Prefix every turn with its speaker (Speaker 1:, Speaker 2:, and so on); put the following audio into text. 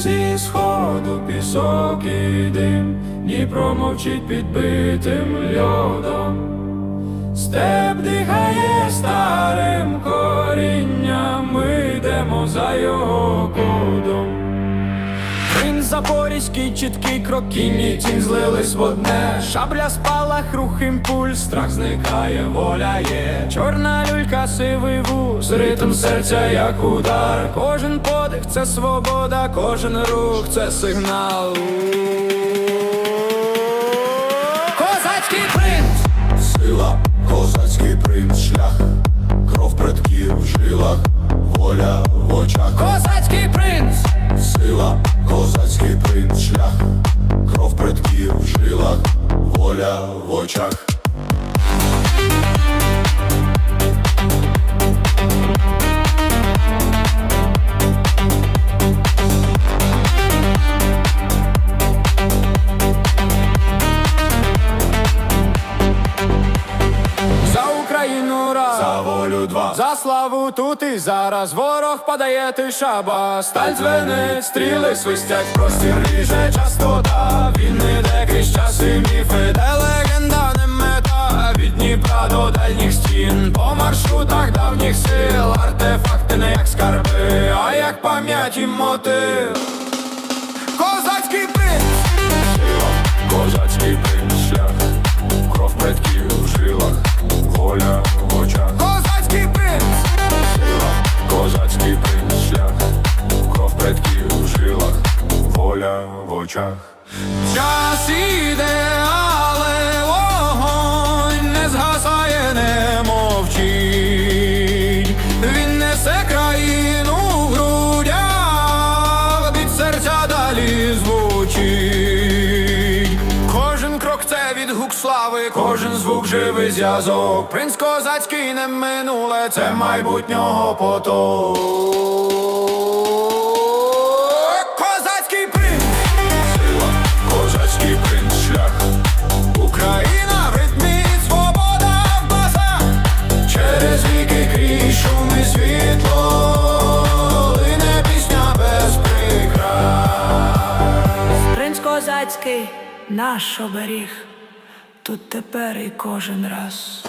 Speaker 1: зі сходу пісок і дим, Дніпро мовчить підбитим льодом, степ дихає старим корінням, ми йдемо за його запорізький, чіткий крок, кінь тінь злились в одне. Шабля спалах, рух імпульс, страх зникає, воля є. Чорна люлька, сивий вуз, ритм серця, як удар. Кожен подих це свобода, кожен рух це сигнал. Козацький принц!
Speaker 2: Сила, козацький принц, шлях, кров предків в жилах, воля в очах. Очах.
Speaker 1: За Україну раз!
Speaker 2: За волю два,
Speaker 1: За славу тут і зараз ворог подає ти шаба Сталь дзвенить, стріли свистять, простір ріже частота Він іде крізь часи міфи, де маршрутах давніх сил Артефакти не як скарби, а як пам'ять і мотив Козацький принц!
Speaker 2: козацький принц, шлях, кров предків в жилах, воля в очах.
Speaker 1: Козацький принц!
Speaker 2: Сила, козацький принц, шлях, кров предків в жилах, воля в очах.
Speaker 1: Час іде, але несе країну в грудях, від серця далі звучить. Кожен крок це відгук слави, кожен звук живий зв'язок. Принц козацький не минуле, це майбутнього поток.
Speaker 3: Козацький, наш оберіг, тут тепер і кожен раз.